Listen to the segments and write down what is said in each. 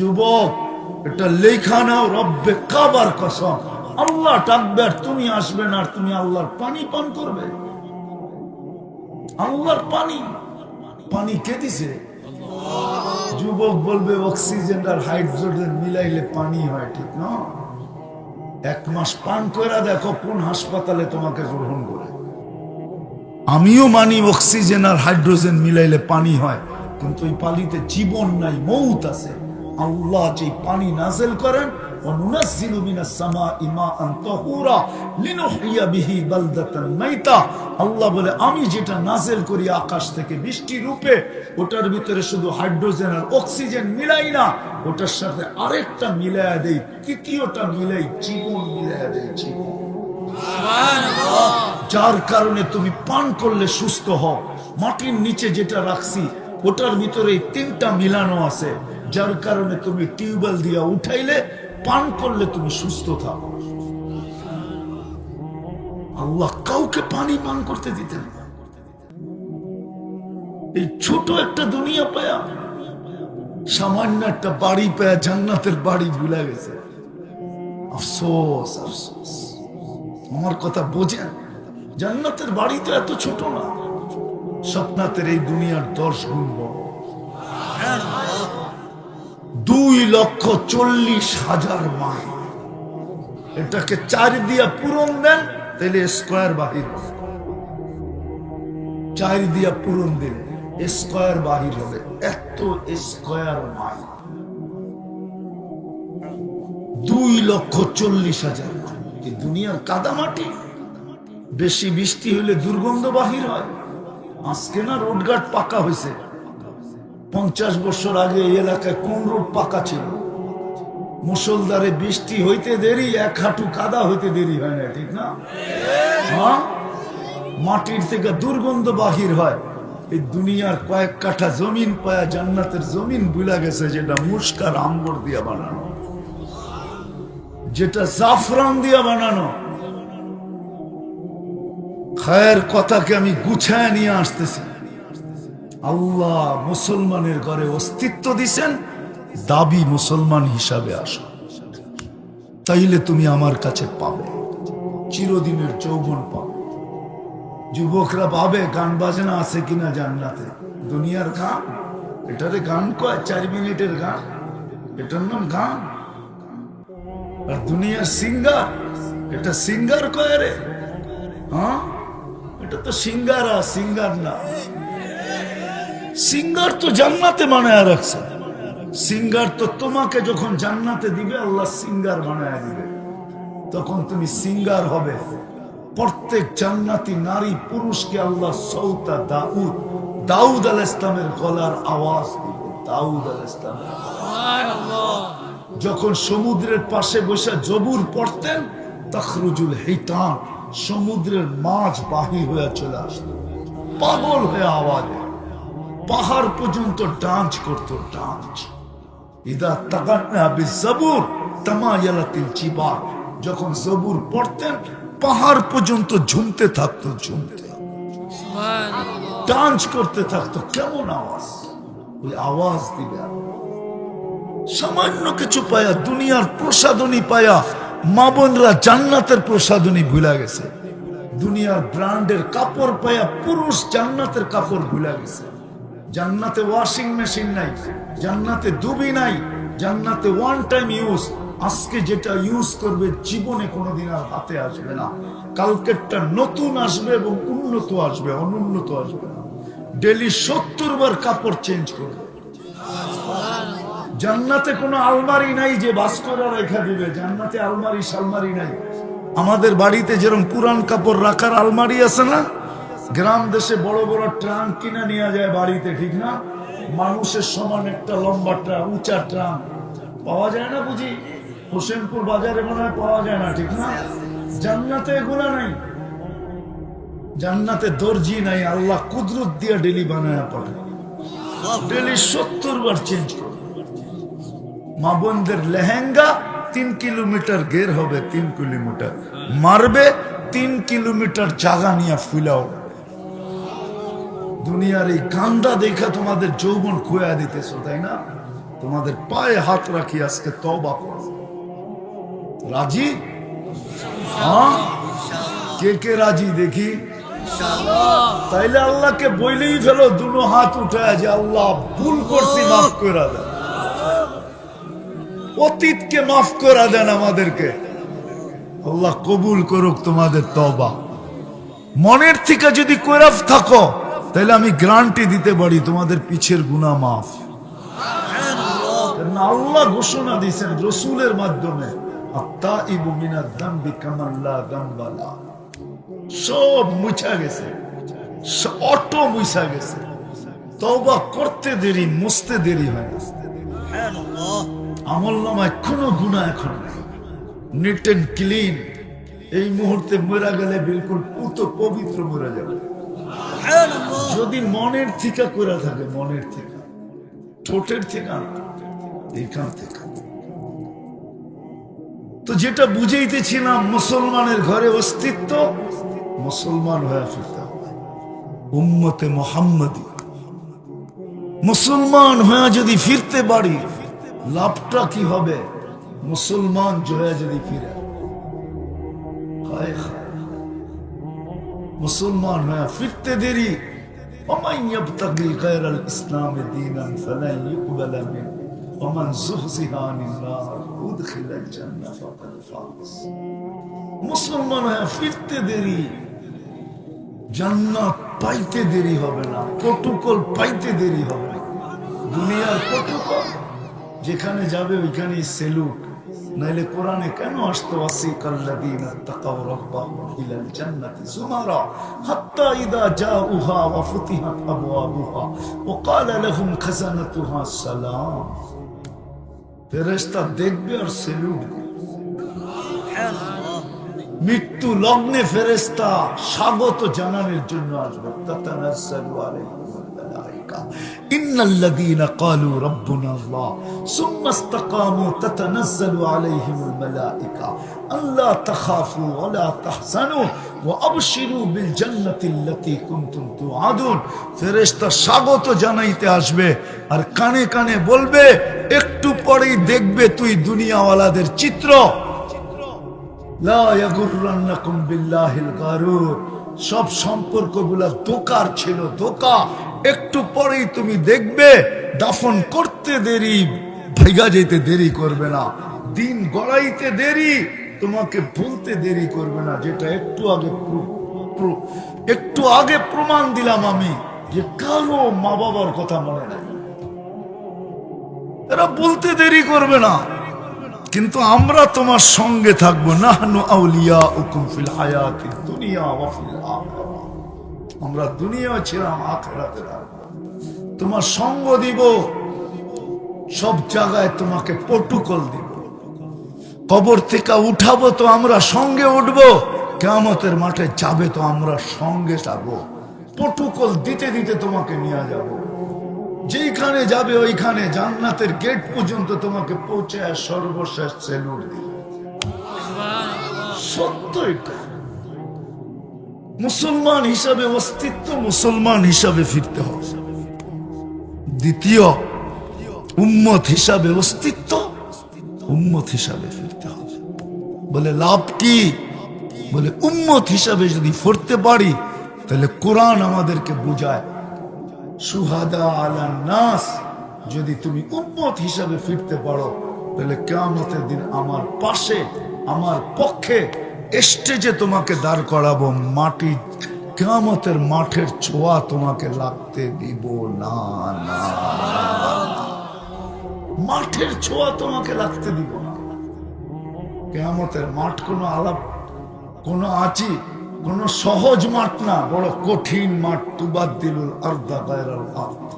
যুবক এটা লেখা নাও, রব্বে কাবার কসম। আল্লাহ তুমি আসবে না তুমি আল্লাহর পানি পান করবে। আল্লাহর পানি। পানি কে দিছে? যুবক বলবে অক্সিজেন আর হাইড্রোজেন মিলাইলে পানি হয়, ঠিক না? এক মাস পান করে দেখো, কোন হাসপাতালে তোমাকে গ্রহণ করে। আমিও মানি অক্সিজেন আর হাইড্রোজেন মিলাইলে পানি হয়। কিন্তু ওই পানিতে জীবন নাই মৌত আছে। আল্লাহ যে পানি নাজেল করেন আমি যেটা নাজেল করি আকাশ থেকে বৃষ্টি রূপে ওটার ভিতরে শুধু হাইড্রোজেন আর অক্সিজেন মিলাই না ওটার সাথে আরেকটা মিলাই দেই তৃতীয়টা মিলাই জীবন মিলাই দেয় জীবন। যার কারণে তুমি পান করলে সুস্থ হও। মাটির নিচে যেটা রাখছি ওটার ভিতরে তিনটা মিলানো আছে, যার কারণে তুমি টিউবওয়েল দিয়া উঠাইলে পান করলে তুমি সুস্থ থাকো। আল্লাহ কাউকে পানি পান করতে দিতেন এই ছোট একটা দুনিয়া পায়া, সামান্য একটা বাড়ি পায়া জান্নাতের বাড়ি ভুলে গেছে। আফসোস আফসোস। আমার কথা বোঝেন? জান্নাতের বাড়ি তো এত ছোট না। স্বপ্নাতের এই দুনিয়ার দশ গুণ বড়। দুই লক্ষ চল্লিশ হাজার মাইল। এটাকে চার দিয়া পূরণ দেন তাহলে স্কোয়ার বাহির চার দিয়া পূরণ দিন স্কোয়ার বাহির হবে, এত স্কোয়ার মাইল। দুই লক্ষ চল্লিশ হাজার দুনিয়ার কাদামাটি, বেশি বৃষ্টি হলে দুর্গন্ধ বাহির হয়। আজকে না রোডঘাট পাকা হয়েছে। পঞ্চাশ বছর আগে এই এলাকায় কোন রোড পাকা ছিল? মুসলদারে বৃষ্টি হইতে দেরি, এক হাঁটু কাদা হইতে দেরি হয় না, ঠিক না? হ্যাঁ? মাটির থেকে দুর্গন্ধ বাহির হয়। এই দুনিয়ার কয়েক কাঠা জমিন পায়া জান্নাতের জমিন বুলা গেছে, যেটা মুস্কার আম্বর দিয়া বানানো। যেটা জাফরান দিয়া বানানো। খায়ের কথাকে আমি গুছায় নিয়ে আসতেছি। আল্লাহ মুসলমানের ঘরে অস্তিত্ব দিছেন, দাবি মুসলমান হিসাবে আসো তাইলে তুমি আমার কাছে পাবে চিরদিনের যৌবন পাবে যুবকরা ভাবে, গান বাজনা আছে কিনা জান্নাতে। দুনিয়ার গান, এটারে গান কয়? চার মিনিটের গান। এটার নাম গান। আর দুনিয়ার সিঙ্গার, এটা সিঙ্গার কয় রে? হ্যাঁ? এটা তো সিঙ্গারা সিঙ্গার না। সিঙ্গার তো জান্নাতে বানায় রাখছে। সিঙ্গার তো তোমাকে যখন জান্নাতে দিবে আল্লাহ সিঙ্গার বানায় দিবে। তখন তুমি সিঙ্গার হবে। প্রত্যেক জান্নাতি নারী পুরুষকে আল্লাহ সৌতা দাউদ দাউদ আল ইসলামের গলার আওয়াজ দিবে। দাউদ আল ইসলামের যখন সমুদ্রের পাশে বসে জবুর পড়তেন তখরুজুল হিতান সমুদ্রের মাছ বাহির হয়ে চলে আসত। পাগল হয়ে আওয়াজে পাহাড় পর্যন্ত ডান্স করত ডান্স। ইদা তাগান্না বিজবুর তামায়ালাতিল জিবাল। যখন জবুর পড়তেন পাহাড় পর্যন্ত ঝুমতে থাকতো ঝুমতে। ডান্স করতে থাকতো কেমন আওয়াজ? ওই আওয়াজ দিবে সামান্য কিছু পায়া দুনিয়ার প্রসাদনী পায়া মা বোনরা জান্নাতের প্রসাদনী ভুলা গেছে। দুনিয়ার ব্র্যান্ডের কাপড় পায়া পুরুষ জান্নাতের কাপড় ভুলা গেছে। জান্নাতে ওয়াশিং মেশিন নাই, জান্নাতে দুবি নাই, জান্নাতে ওয়ান টাইম ইউজ আজকে যেটা ইউজ করবে জীবনে কোনোদিন আর হাতে আসবে না। কালকেরটা নতুন আসবে এবং উন্নত আসবে অনুন্নত আসবে না। ডেলি সত্তর বার কাপড় চেঞ্জ করবে। জান্নাতে কোনো আলমারি নাই যে ভাস্করা রেখা দিবে। জান্নাতে আলমারি সালমারি নাই। আমাদের বাড়িতে যেরকম পুরান কাপড় রাখার আলমারি আছে না, গ্রাম দেশে বড় বড় ট্রাম কিনে নিয়ে যায় বাড়িতে, ঠিক না? মানুষের সমান একটা লম্বা ট্রাম, উঁচা ট্রাম। পাওয়া যায় না বুঝি? হোসেনপুর বাজারে মনে হয় পাওয়া যায় না, ঠিক না? জান্নাতে এগুলা নাই। জান্নাতে দর্জি নাই, আল্লাহ কুদরত দিয়া ডেলি বানায় পাঠায়। ডেলি সত্তর বার চেঞ্জ করে। মা বোনদের লেহেঙ্গা তিন কিলোমিটার গের হবে, তিন কিলোমিটার। মারবে, তিন কিলোমিটার জাগা নিয়ে ফুলাও। দুনিয়ার এই কান্দা দেখা তোমাদের যৌবন খুয়া দিতেছ, তাই না? তোমাদের পায়ে হাত রাখি আজকে তবা রাজি? হ্যাঁ? কে কে রাজি দেখি? তাইলে আল্লাহকে বইলেই ফেলো দুটো হাত উঠায় যে আল্লাহ ভুল করছি, মাফ করে দেন অতীতকে মাফ করে দেন আমাদেরকে। আল্লাহ কবুল করুক তোমাদের তবা মনের থেকে যদি কৈরাফ থাকো, তাহলে আমি গ্রান্টি দিতে পারি তোমাদের পিছের গুণা মাফ। আল্লাহ ঘোষণা দিয়েছেন রসুলের মাধ্যমে সব মুছা গেছে। অটো মুছা গেছে। তওবা করতে দেরি, মুছতে দেরি হয় না। আমল নামায় কোনো গুণা এখন নাই। নিট এন্ড ক্লিন এই মুহূর্তে মরা গেলে বিলকুল পুত পবিত্র মরে যাবে। যদি মনের থিকা করে থাকে মনের থেকে ঠোঁটের থেকে না, এইখান থেকে। তো যেটা বুঝাইতেছিলাম মুসলমানের ঘরে অস্তিত্ব মুসলমান হয়ে ফিরতে হবে। উম্মতে মোহাম্মদী। মুসলমান হয়ে যদি ফিরতে পারি লাভটা কি হবে মুসলমান জয়া যদি ফিরে হায় হায়। মুসলমান হয়ে ফিরতে দেরি ومن يبتغي غير الاسلام دينا فلن يقبل منه ومن زحزح عن النار ادخل الجنه فقد فاز মুসলমান হয়ে ফিরতে দেরি জান্নাত পাইতে দেরি হবে না প্রটোকল পাইতে দেরি হবে না দুনিয়ার প্রটোকল যেখানে যাবে, ওইখানেই সেলুট নাইলে কোরআনে কেন আসতো সালাম। ফেরেশতা দেখবে আর মৃত্যু লগ্নে ফেরেস্তা স্বাগত জানানোর জন্য আসবে। তাতানাজ্জালু আলাইহিমুল ইন্নাল্লাযীনা ক্বালু রাব্বুনা আল্লাহ সুম্মা ইসতাকামু তাতানাজ্জালু আলাইহিমুল মালাইকা আল্লা তাখাফু ওয়া লা তাহজানু ওয়া আবশিরু বিল জান্নাতি আল্লাতী কুনতুম তুআদুন স্বাগত জানাইতে আসবে আর কানে কানে বলবে, একটু পরেই দেখবে তুই দুনিয়াওয়ালাদের চিত্র। লা ইয়াগুররান্নাকুম বিল্লাহিল গারুর। সব সম্পর্কগুলা দোকার ছিল, দোকা। একটু পরেই তুমি দেখবে দাফন করতে দেরি ভাইগা যেতে দেরি করবে না। দিন গড়াইতে দেরি, তোমাকে বলতে দেরি করবে না, যেটা একটু আগে একটু আগে প্রমাণ দিলাম আমি যে কারও মা বাবার কথা মনে নাই। এরা বলতে দেরি করবে না। কিন্তু আমরা তোমার সঙ্গে থাকব। নাহনু আউলিয়া ফিল দুনিয়া ওয়া ফিল আমরা দুনিয়া ছিলাম থাকব তোমার সঙ্গ দিব, সব জায়গায় তোমাকে পটুকল দিব। কবর থেকে উঠাবো তো আমরা সঙ্গে উঠবো, কেয়ামতের মাঠে যাবে তো আমরা সঙ্গে যাব। পটুকল দিতে দিতে তোমাকে নিয়ে যাব। যেইখানে যাবে ওইখানে জান্নাতের গেট পর্যন্ত তোমাকে পৌঁছে সর্বশেষ সেলুট দিবে। সত্য এটা মুসলমান হিসাবে, অস্তিত্ব মুসলমান হিসাবে ফিরতে হবে। দ্বিতীয়, উম্মত হিসাবে, অস্তিত্ব উম্মত হিসাবে ফিরতে হবে। বলে লাভ কি? বলে উম্মত হিসাবে যদি ফিরতে পারি, তাহলে কোরআন আমাদেরকে বোঝায়। সুহাদা আলা নাস, যদি তুমি উম্মত হিসাবে ফিরতে পারো, তাহলে কেয়ামতের দিন আমার পাশে, আমার পক্ষে স্টেজে তোমাকে দাঁড় করাবো, মাটি, কেয়ামতের মাঠের ছোঁয়া তোমাকে লাগতে দিব। না না। মাঠের ছোঁয়া তোমাকে লাগতে দিব না। কেয়ামতের মাঠ কোনো আলাপ, কোনো আছি কোন সহজ মাঠ না। বড় কঠিন মাঠ তুবাদ গায়রাল আর্দ।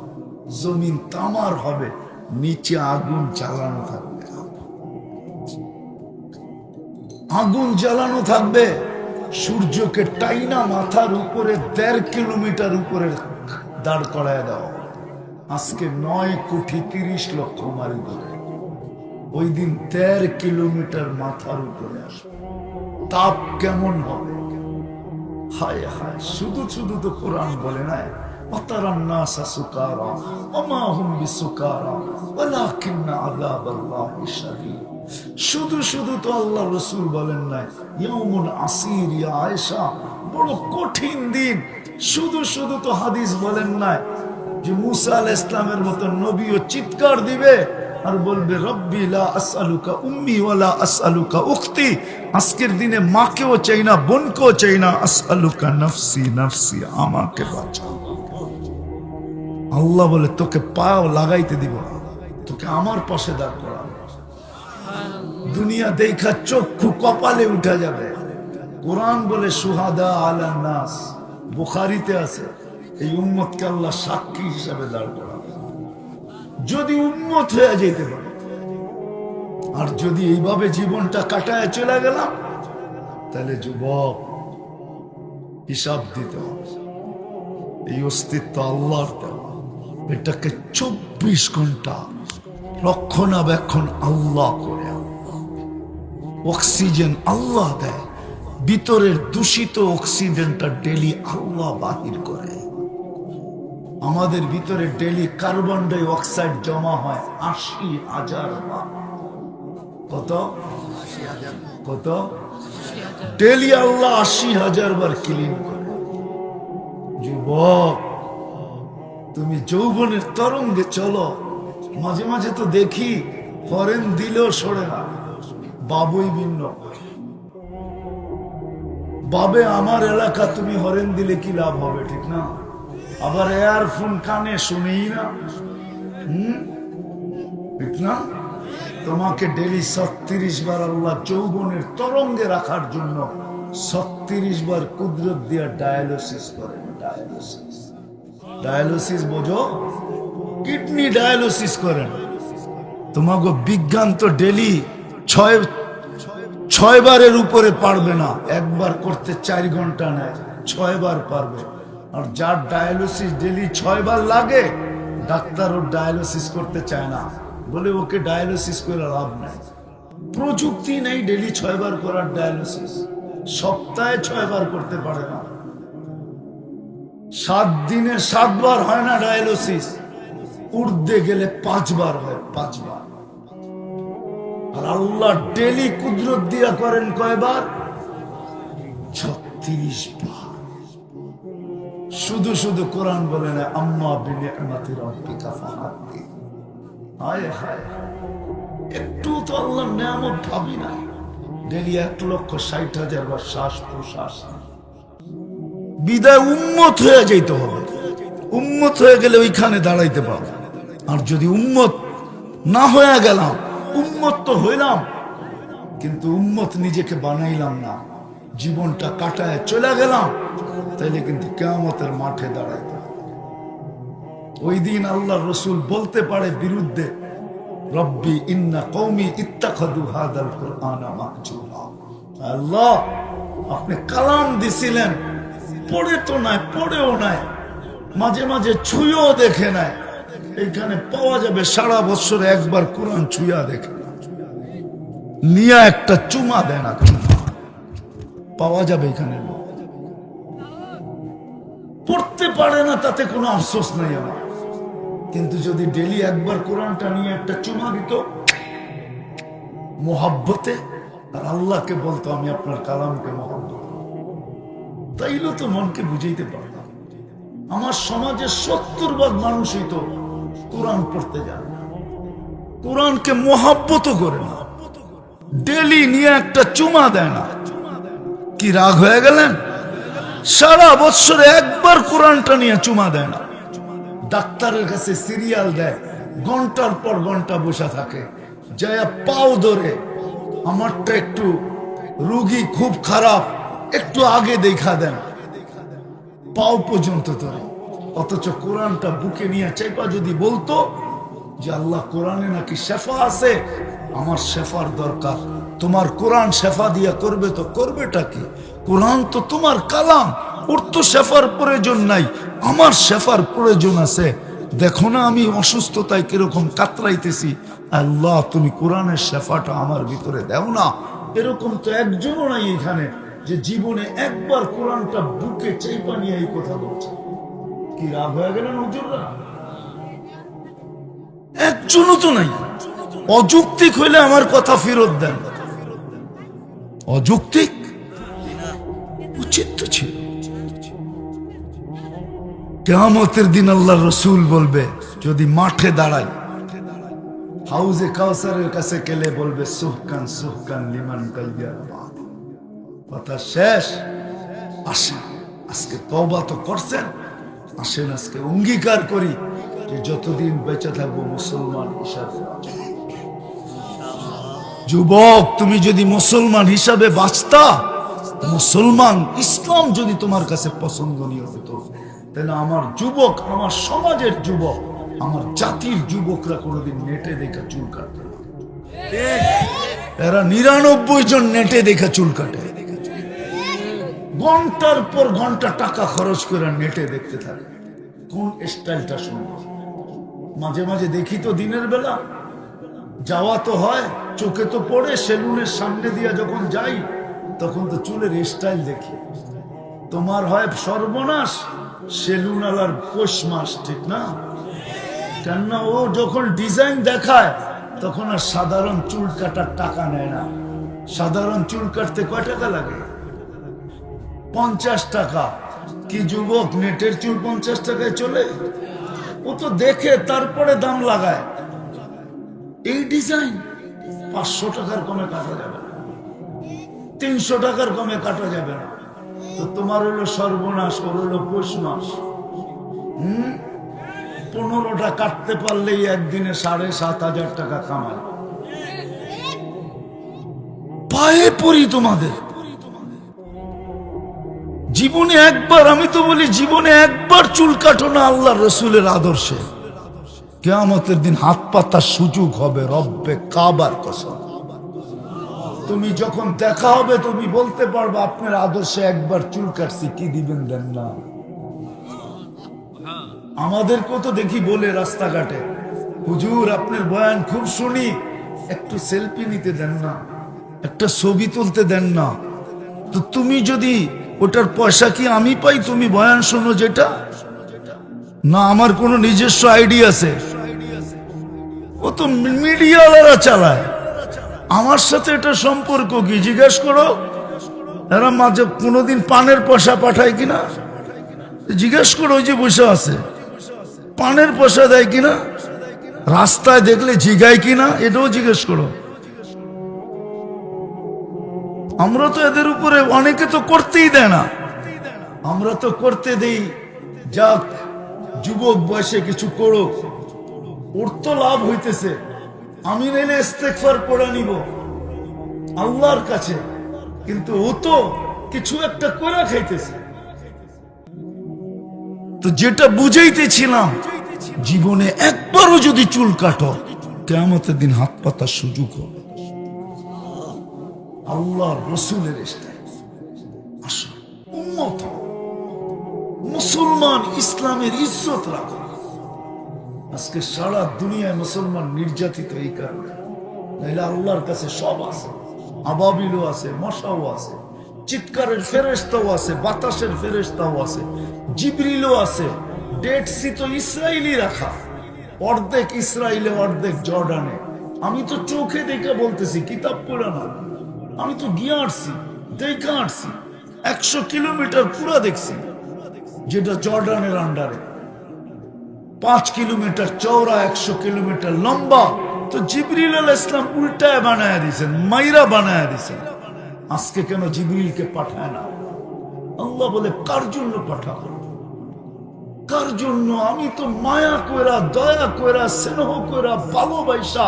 জমিন তামার হবে, নিচে আগুন জ্বালানো থাকবে। আগুন জ্বালানো থাকবে। সূর্যকে টাইনা মাথার উপরে দেড় কিলোমিটার উপরে দাঁড় করায় দাও। আজকে নয় কোটি তিরিশ লক্ষ মারি ধরে। ওই দিন দেড় কিলোমিটার মাথার উপরে আসবে। তাপ কেমন হবে? হায় হায়, শুধু শুধু তো কোরআন বলে না। সুকারা ওমা হুম বিসুকারা, ওয়ালাকিন্না শুধু শুধু তো আল্লাহ রসুল বলেন নাই ইয়মুন আসির ইয়া আয়েশা, বড় কঠিন দিন। শুধু শুধু তো হাদিস বলেন নাই যে মুসা আল ইসলামের মতো নবীও চিৎকার দিবে আর বলবে, রব্বি লা আসআলুকা উম্মি ওয়ালা আসআলুকা উখতি। আজকের দিনে মাকেও চাই না, বোনকেও চাই না, আসআলুকা নফসি নফসি, আমাকে বাঁচাও আল্লাহ বলে, তোকে পাও লাগাইতে দিব তোকে আমার পাশে দাঁড় করাবো দুনিয়া দেখা চক্ষু কপালে উঠা যাবে। কোরআন বলে, সুহাদা আলা নাস। বুখারিতে আছে, এই উম্মতকে আল্লাহ সাক্ষী হিসাবে দাঁড় করাবে। যদি উম্মত হয়ে যেতে পারে। আর যদি এইভাবে জীবনটা কাটায় চলে গেলাম, তাহলে যুবক, হিসাব দিতে হবে। এই অস্তিত্ব আল্লাহর এটাকে চব্বিশ ঘণ্টা রক্ষণাবেক্ষণ আল্লাহ করে অক্সিজেন আল্লাহ দেয়। ভিতরের দূষিত অক্সিজেনটা ডেলি আল্লাহ বাহির করে। আমাদের ভিতরে ডেলি কার্বন ডাই অক্সাইড জমা হয় আশি হাজার কত? কত? ডেলি আল্লাহ আশি হাজার বার ক্লিন করে। যুবক, তুমি যৌবনের তরঙ্গে চলো। মাঝে মাঝে তো দেখি ফরেন দিলেও সরে না। বাবুই ভিন্ন। বাবে, আমার এলাকা তুমি হরেন দিলে কি লাভ হবে, ঠিক না? আবার এয়ারফোন কানে শুনেই না। ঠিক না? তোমাকে ডেলি ছত্রিশ বার আল্লাহ যৌবনের তরঙ্গে রাখার জন্য ছত্রিশ বার কুদরত দিয়া ডায়ালিসিস করেন ডায়ালিসিস। ডায়ালিসিস বোঝো? কিডনি ডায়ালিসিস করেন। তোমাকে বিজ্ঞান তো ডেলি ছয় ছয় বারের উপরে পারবে না। একবার করতে চার ঘণ্টা নেয় ছয় বার পারবে। আর যার ডায়ালিসিস ডেলি ছয় বার লাগে ডাক্তার ওর ডায়ালিসিস করতে চায় না। বলে ওকে ডায়ালিসিস করে লাভ নাই। প্রযুক্তি নেই ডেলি ছয় বার করার ডায়ালিসিস সপ্তাহে ছয় বার করতে পারে না। সাত দিনে সাতবার হয় না ডায়ালিসিস উর্দে গেলে পাঁচবার হয়, পাঁচবার। আর আল্লাহ ডেলি কুদরত দিয়া করেন কয়বার? ছত্রিশ শুধু শুধু কোরআন বলে না, আম্মা বিনে রব্বিকা ফাহাদ্দি। হায় হায় একটু তো আল্লাহর নিয়ামত ভাবি না। ডেলি এক লক্ষ ষাট হাজার বার শ্বাস প্রশ্বাস। বিদায় উম্মত হয়ে যাইতে হবে। উম্মত হয়ে গেলে ওইখানে দাঁড়াইতে পারবে। আর যদি উম্মত না হয়ে গেলাম উম্মত তো হইলাম। কিন্তু উম্মত নিজেকে বানাইলাম না। জীবনটা কাটায় চলে গেলাম। তাইলে কিন্তু কেয়ামতের মাঠে দাঁড়াইতে ওই দিন আল্লাহ রসুল বলতে পারে বিরুদ্ধে, রব্বি ইন্না কৌমি ইত্তাখাদু হাদাল কুরআনা মাহজুরা আল্লাহ, আপনি কালাম দিছিলেন। পড়ে তো নাই, পড়েও নাই। মাঝে মাঝে ছুঁয়েও দেখে নাই। এখানে পাওয়া যাবে সারা বছর একবার কোরআন ছুঁয়া দেখে। নিয়ে একটা চুমা দেয় না চুমা পাওয়া যাবে এখানে লোক। পড়তে পারে না, তাতে কোনো আফসোস নাই আমার। কিন্তু যদি ডেলি একবার কোরআনটা নিয়ে একটা চুমা দিত, মোহাব্বতে, আর আল্লাহকে বলতো, আমি আপনার কালামকে মহব্বত তাইলে তো মনকে বুঝাইতে পারতাম। আমার সমাজে সত্তর ভাগ মানুষই তো কোরআন পড়তে যায় না। কোরআনকে মোহাব্বত করে না। ডেলি নিয়ে একটা চুমা দেয় না। কি রাগ হয়ে গেলেন? সারা বছর একবার কোরআনটা নিয়ে চুমা দেয় না। ডাক্তারের কাছে সিরিয়াল দেয়, ঘণ্টার পর ঘণ্টা বসে থাকে। যায় পাও ধরে, আমারটা একটু রুগী খুব খারাপ, একটু আগে দেখা দেন। পাও পর্যন্ত ধরে। অথচ কোরআনটা বুকে নিয়ে চাইপা যদি বলতো যে আল্লাহ কোরআনে নাকি শেফা আছে, আমার শেফার দরকার। তোমার কোরআন শেফা দিয়া করবে তো করবেটা কি? কোরআন তো তোমার কালাম, ওর তো শেফার প্রয়োজন নাই, আমার শেফার প্রয়োজন আছে। দেখো না আমি অসুস্থতায় কীরকম কাতরাইতেছি। আল্লাহ, তুমি কোরআনের শেফাটা আমার ভিতরে দেও না। এরকম তো একজনও নাই এখানে যে জীবনে একবার কোরআনটা বুকে চাইপা নিয়ে এই কথা বলছে। একজনও তো নাই। অযৌক্তিক হইলে আমার কথা ফেরত দেন। অযৌক্তিক? উচিত তো ছিল। কেয়ামতের দিন আল্লাহ রসুল বলবে, যদি মাঠে দাঁড়াই হাউজে কাউসারের কাছে গেলে বলবে, সুহকান সুহকান লিমান কথা শেষ। আসেন। আজকে তবা তো করছেন। আসেন আজকে, অঙ্গীকার করি যে যতদিন বেঁচে থাকব মুসলমান হিসাবে যুবক, তুমি যদি মুসলমান হিসাবে বাঁচতা, মুসলমান ইসলাম যদি তোমার কাছে পছন্দনীয় হতো, তাহলে আমার যুবক, আমার সমাজের যুবক, আমার জাতির যুবকরা কোনোদিন নেটে দেখা চুল কাটবে না। এরা নিরানব্বই জন নেটে দেখা চুল কাটে ঘণ্টার পর ঘণ্টা টাকা খরচ করে নেটে দেখতে থাকে। কোন স্টাইলটা সুন্দর? মাঝে মাঝে দেখি তো দিনের বেলা। যাওয়া তো হয়, চোখে তো পড়ে, সেলুনের সামনে দিয়া যখন যাই, তখন তো চুলের স্টাইল দেখি। তোমার হয় সর্বনাশ সেলুন আলার পৌষ মাস ঠিক না? কেননা ও যখন ডিজাইন দেখায়, তখন আর সাধারণ চুল কাটার টাকা নেয় না। সাধারণ চুল কাটতে কয় টাকা লাগে? পঞ্চাশ টাকা। কি যুবক, নেটের চুল পঞ্চাশ টাকায় চলে? ও তো দেখে তারপরে দাম লাগায়। এই ডিজাইন পাঁচশো টাকার কমে কাটা যাবে তিনশো টাকার কমে কাটা যাবে না। তো তোমার হলো সর্বনাশ, ওর হলো পৌষ মাস হম? পনেরোটা কাটতে পারলেই একদিনে সাড়ে সাত হাজার টাকা কামায়। পায়ে পড়ি তোমাদের। জীবনে একবার, আমি তো বলি জীবনে একবার চুল কাটো না আল্লাহ রসুলের আদর্শে। কেয়ামতের দিন হাত পাতার সুযোগ হবে, রব্বে কাবার কসম। তুমি যখন দেখা হবে, তুমি বলতে পারবে, আপনার আদর্শে একবার চুল কাটছি, কি দিবেন দেন না। আমাদেরকেও তো দেখি বলে রাস্তাঘাটে। হুজুর, আপনার বয়ান খুব শুনি, একটু সেলফি নিতে দেন না, একটা ছবি তুলতে দেন না। তো তুমি যদি ওটার পয়সা কি আমি পাই? তুমি বয়ান শোনো যেটা। না, আমার কোনো নিজস্ব আইডি আছে। ও তো মিডিয়াওয়ালারা চালায়। আমার সাথে এটা সম্পর্ক কি? জিজ্ঞেস করো। এরা মাঝে কোনোদিন পানের পয়সা পাঠায় কিনা? জিজ্ঞেস করো, ওই যে বসে আছে। পানের পয়সা দেয় কিনা? রাস্তায় দেখলে জিগায় কিনা? এটাও জিজ্ঞেস করো। আমরা তো এদের উপরে অনেকে তো করতেই দেয় না। আমরা তো করতে দেই। যাক, যুবক বয়সে কিছু করো ওর তো লাভ হইতেছে। আমি নাইলে ইস্তেকফার পড়ে নিব। আল্লাহর কাছে। কিন্তু ও তো কিছু একটা করে খাইতেছে। তো যেটা বুঝাইতেছিলাম, জীবনে একবারও যদি চুল কাটো কেমতের দিন হাত পাতার সুযোগ হবে। আল্লাহ রসুলের মুসলমান ইসলামের ইজ্জত রাখো। আজকে সারা দুনিয়ায় মুসলমান নির্যাতিত এই কারণে। নাহলে আল্লাহর কাছে সব আছে। আবাবিলও আছে, মশাও আছে, চিৎকারের ফেরেস্তাও আছে, বাতাসের ফেরেস্তাও আছে, জিবরিলও আছে। সি তো ইসরায়েলি রাখা। অর্ধেক ইসরায়েলে অর্ধেক জর্ডানে। আমি তো চোখে দেখে বলতেছি, কিতাব পড়ে না। আমি তো গিয়ে আসছি, দেখে আসছি। একশো কিলোমিটার পুরা দেখছি, যেটা জর্ডানের আন্ডারে পাঁচ কিলোমিটার চওড়া, একশো কিলোমিটার লম্বা। তো জিবরিল আল ইসলাম উল্টায় বানায় দিয়েছেন, মাইরা বানায় দিয়েছেন। আজকে কেন জিবরিলকে পাঠায় না? আল্লাহ বলে, কার জন্য পাঠাবো? কার জন্য? আমি তো মায়া কইরা, দয়া কইরা, স্নেহ কইরা, ভালোবাসা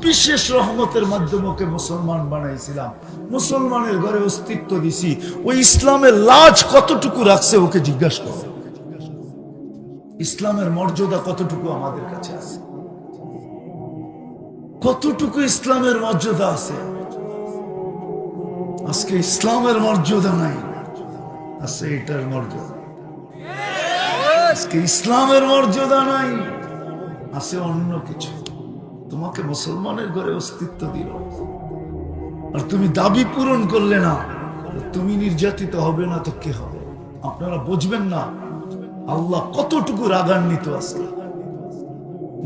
বিশেষ রহমতের মাধ্যমে ওকে মুসলমান বানাইছিলাম। মুসলমানের ঘরে অস্তিত্ব দিছি। ওই ইসলামের লাজ কতটুকু রাখছে ওকে জিজ্ঞাসা করো। ইসলামের মর্যাদা কতটুকু আমাদের কাছে আছে? কতটুকু ইসলামের মর্যাদা আছে? আজকে ইসলামের মর্যাদা নাই। আছে এটার মর্যাদা। আজকে ইসলামের মর্যাদা নাই। আছে অন্য কিছু। তোমাকে মুসলমানের ঘরে অস্তিত্ব দিল। আর তুমি দাবি পূরণ করলে না তুমি নির্যাতিত হবে না তো কে হবে? আপনারা বুঝবেন না, আল্লাহ কতটুকু রাগান্বিত আছে।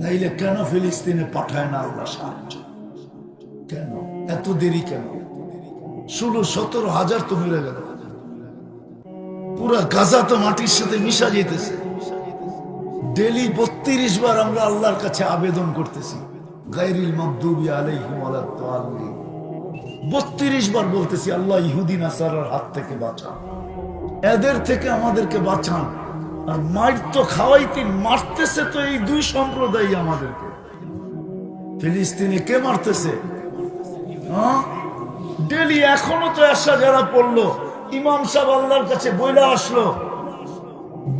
নাইলে কেন ফিলিস্তিনে পাঠায় না আল্লাহ সাহায্য? কেন? এত দেরি কেন? ষোলো, সতেরো হাজার তো মিলে গেল। পুরা গাজা তো মাটির সাথে মিশা যেতেছে। ডেলি বত্রিশ বার আমরা আল্লাহর কাছে আবেদন করতেছি। গাইরিল মকদুবি আলাইহিম বত্রিশ বার বলতেছি, আল্লাহ ইহুদিন আসারার হাত থেকে বাঁচান। এদের থেকে আমাদেরকে বাঁচান। আর মার তো খাওয়াইতে, মারতেছে তো এই দুই সম্প্রদায় আমাদেরকে। ফিলিস্তিনে কে মারতেছে? হ্যাঁ? ডেলি এখনও তো আসা যারা পড়ল, ইমাম সাহেব আল্লাহর কাছে বইলা আসলো।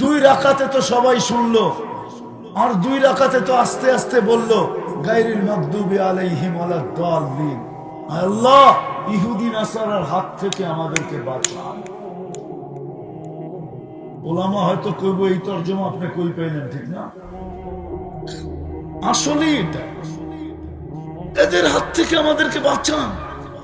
দুই রাখাতে তো সবাই শুনলো, আর দুই রাখাতে তো আস্তে আস্তে বলল আল্লাহ ইহুদিন হাত থেকে আমাদেরকে বাঁচান। ওলামা হয়তো এই তর্জমা আপনি কই ঠিক না? আসলে এটা। এদের হাত থেকে আমাদেরকে বাঁচান।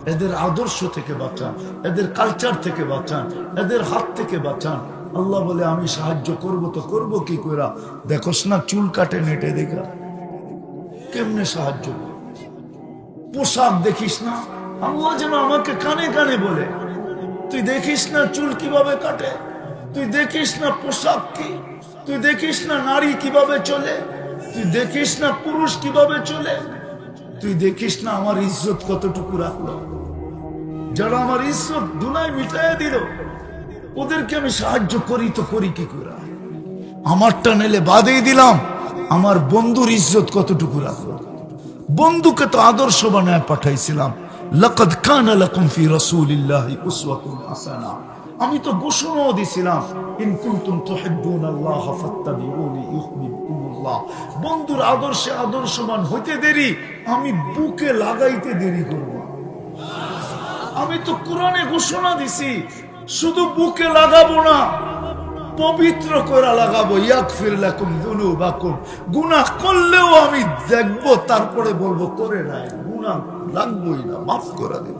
এদের আদর্শ থেকে বাঁচান। এদের কালচার থেকে বাঁচান। এদের হাত থেকে বাঁচান। আল্লাহ বলে, আমি সাহায্য করব তো করব কি কইরা? দেখোস না, চুল কাটে নেটে দেখা। কেমনে সাহায্য পোশাক দেখিস না? আল্লাহ যেন আমাকে কানে কানে বলে, তুই দেখিস না চুল কীভাবে কাটে? তুই দেখিস না পোশাক কি? তুই দেখিস না নারী কীভাবে চলে? তুই দেখিস না পুরুষ কীভাবে চলে? তুই দেখিস না আমার ইজ্জত কতটুকু রাখল? যারা আমার ইজ্জত দুনায় মিটাই দিল, ওদেরকে আমি সাহায্য করি তো করি কি করে? আমারটা নেলে বাদেই দিলাম। আমার বন্ধুর ইজ্জত কতটুকু রাখল বন্ধুকে তো আদর্শ বানায় পাঠাইছিলাম। লাকাদ কানা লাকুম আমি তো ঘোষণাও দিছিলাম, ইন বন্ধুর আদর্শে আদর্শবান হইতে দেরি, আমি বুকে লাগাইতে দেরি করব আমি তো কোরআনে ঘোষণা দিছি, শুধু বুকে লাগাবো না পবিত্র করে লাগাবো ইয়াকফির লাকুম যুনুবাকুম। গুনাহ করলেও আমি দেখব, তারপরে বলব, করে নাই, গুনাহ লাগবই না, মাফ করে দেব।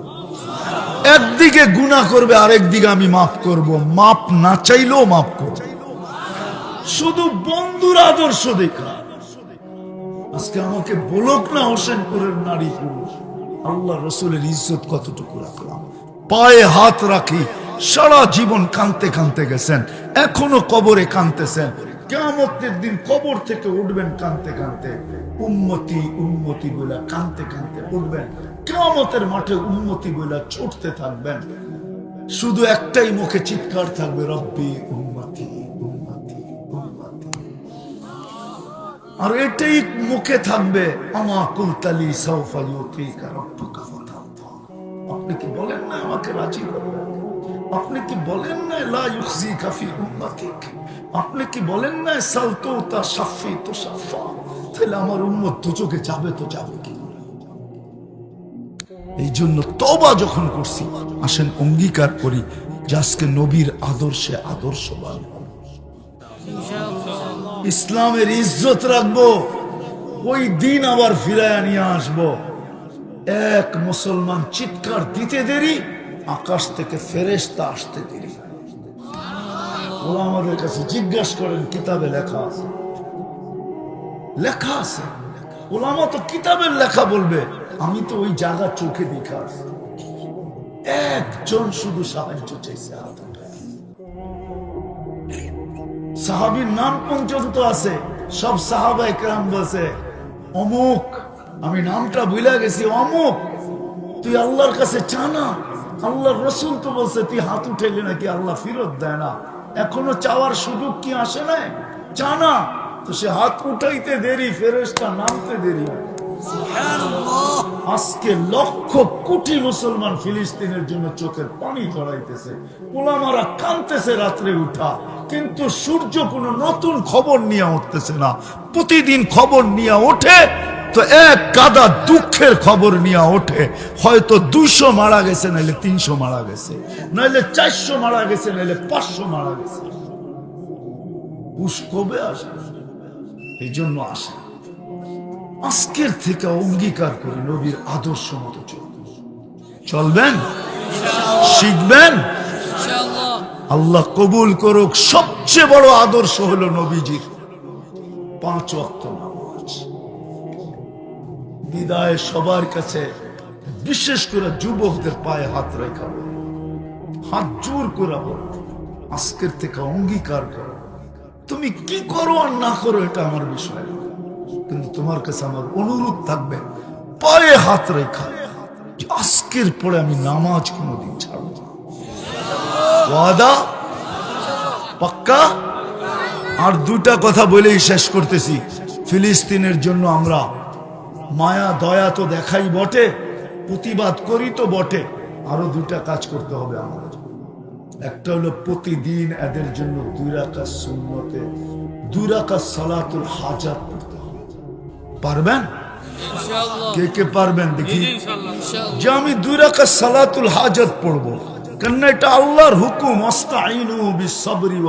একদিকে গুনাহ করবে আরেক দিকে আমি মাফ করব। মাপ না চাইলেও মাফ করব। শুধু বন্ধুর আদর্শ দেখা। আজকে আমাকে বলক না, হোসেনপুরের নারী পুরুষ। আল্লাহ রসুলের ইজ্জত কতটুকু রাখলাম। পায়ে হাত রাখি। সারা জীবন কানতে কানতে গেছেন। এখনও কবরে কানতেছেন কেমতের দিন কবর থেকে উঠবেন কানতে কানতে উন্মতি উন্মতি বলে কানতে কানতে উঠবেন। কেমতের মাঠে উন্মতি বলে ছুটতে থাকবেন। শুধু একটাই মুখে চিৎকার থাকবে, রব্বি উন্মতি আর এটাই মুখে থাকবে, আমা কুলতালি ইউতিকা রাব্বুকা। আপনি কি বলেন না আমাকে রাজি করবেন আপনি কি বলেন না লা ইউখজিকা ফি উম্মাতিক? আপনি কি বলেন না সালতু তা সাফি তো সাফা তাহলে আমার উম্মত দুচোখে যাবে তো যাবে কি এই জন্য তবা যখন করছি, আসেন অঙ্গীকার করি যে আজকে নবীর আদর্শে আদর্শবান। ইসলামের ইজ্জত রাখব, ওই দিন আবার ফিরায় নিয়ে আসব। এক মুসলমান চিৎকার দিতে দেরি, আকাশ থেকে ফেরেশতা আসতে দেরি। আমাদের কাছে জিজ্ঞাসা করেন, কিতাবে লেখা আছে? লেখা আছে। ওলামা তো কিতাবের লেখা বলবে, আমি তো ওই জায়গা চোখে দেখা একজন শুধু সাহায্য চাইছে। সাহাবীর নাম পর্যন্ত আছে, সব সাহাবা একরাম বলছে, অমুক আমি নামটা ভুলে গেছি অমুক। তুই আল্লাহর কাছে চানা। আল্লাহর রসুল তো বলছে তুই হাত উঠেলি নাকি আল্লাহ ফিরত দেয় না। এখনও চাওয়ার সুযোগ কি আসে নাই? চানা। তো সে হাত উঠাইতে দেরি ফেরেস্তা নামতে দেরি আজকে লক্ষ কোটি মুসলমান ফিলিস্তিনের জন্য চোখের পানি ঝরাইতেছে ওলামারা কানতেছে রাত্রে উঠা। কিন্তু সূর্য কোনো নতুন খবর নিয়ে উঠতেছে না। প্রতিদিন খবর নিয়ে ওঠে তো এক কাদা দুঃখের খবর নিয়ে ওঠে। হয়তো দুইশো মারা গেছে, নাইলে তিনশো মারা গেছে। নাইলে চারশো মারা গেছে, নাইলে পাঁচশো মারা গেছে। কবে আসবে? এই জন্য আসে। আজকের থেকে অঙ্গীকার করি নবীর আদর্শ মতো চলবেন? শিখবেন? আল্লাহ কবুল করুক। সবচেয়ে বড় আদর্শ হলো নবীজির পাঁচ ওয়াক্ত নামাজ। বিদায় সবার কাছে বিশেষ করে যুবকদের পায়ে হাত রেখা। হাত জোর করে বলো, আজকের থেকে অঙ্গীকার করো। তুমি কি করো আর না করো এটা আমার বিষয় কিন্তু তোমার কাছে আমার অনুরোধ থাকবে, পায়ে হাত রেখা। আজকের পরে আমি নামাজ কোনোদিন ছাড়ব ওয়াদা? পাক্কা? আর দুটা কথা বলেই শেষ করতেছি। ফিলিস্তিনের জন্য আমরা মায়া দয়া তো দেখাই বটে প্রতিবাদ করি তো বটে। আরও দুটা কাজ করতে হবে আমাদের। একটা হলো প্রতিদিন এদের জন্য দুই রাকাত সুন্নতে দুই রাকাত সালাতুল হাজাত পড়তে হবে। পারবেন? কে কে পারবেন দেখি? যে আমি দুই রাকাত সালাতুল হাজাত পড়ব। কেন এটা আল্লাহর হুকুম আস্তাইনু বিসবরি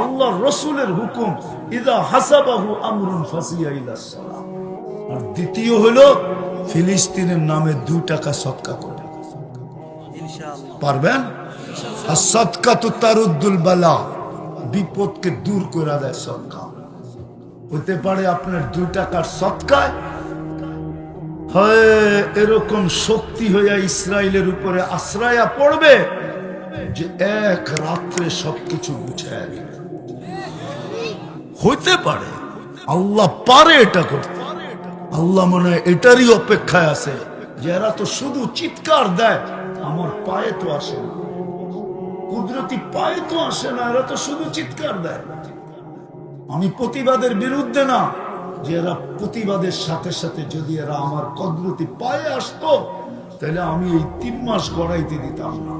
আল্লাহর রসুলের হুকুম ইদা হাসাবাহু আমরুন ফাসিয়া ইলা সালাহ। আর দ্বিতীয় হলো ফিলিস্তিনের নামে দুই টাকা সৎকা করে পারবেন? আর সৎকা তো তারুদ্দুল বালা। বিপদকে দূর করে দেয় সৎকা। হতে পারে আপনার দু টাকার সৎকায়। হয় এরকম শক্তি হইয়া ইসরায়েলের উপরে আশ্রয়া পড়বে যে এক রাত্রে সবকিছু গুছায় হইতে পারে। আল্লাহ পারে এটা করতে। আল্লাহ মনে এটারই অপেক্ষায় আছে। যে এরা তো শুধু চিৎকার দেয়, আমার পায়ে তো আসে না। কুদরতি পায়ে তো আসে না, এরা তো শুধু চিৎকার দেয়। আমি প্রতিবাদের বিরুদ্ধে না, যে এরা প্রতিবাদের সাথে সাথে যদি এরা আমার কদরতি পায়ে আসতো, তাহলে আমি এই তিন মাস গড়াইতে দিতাম না।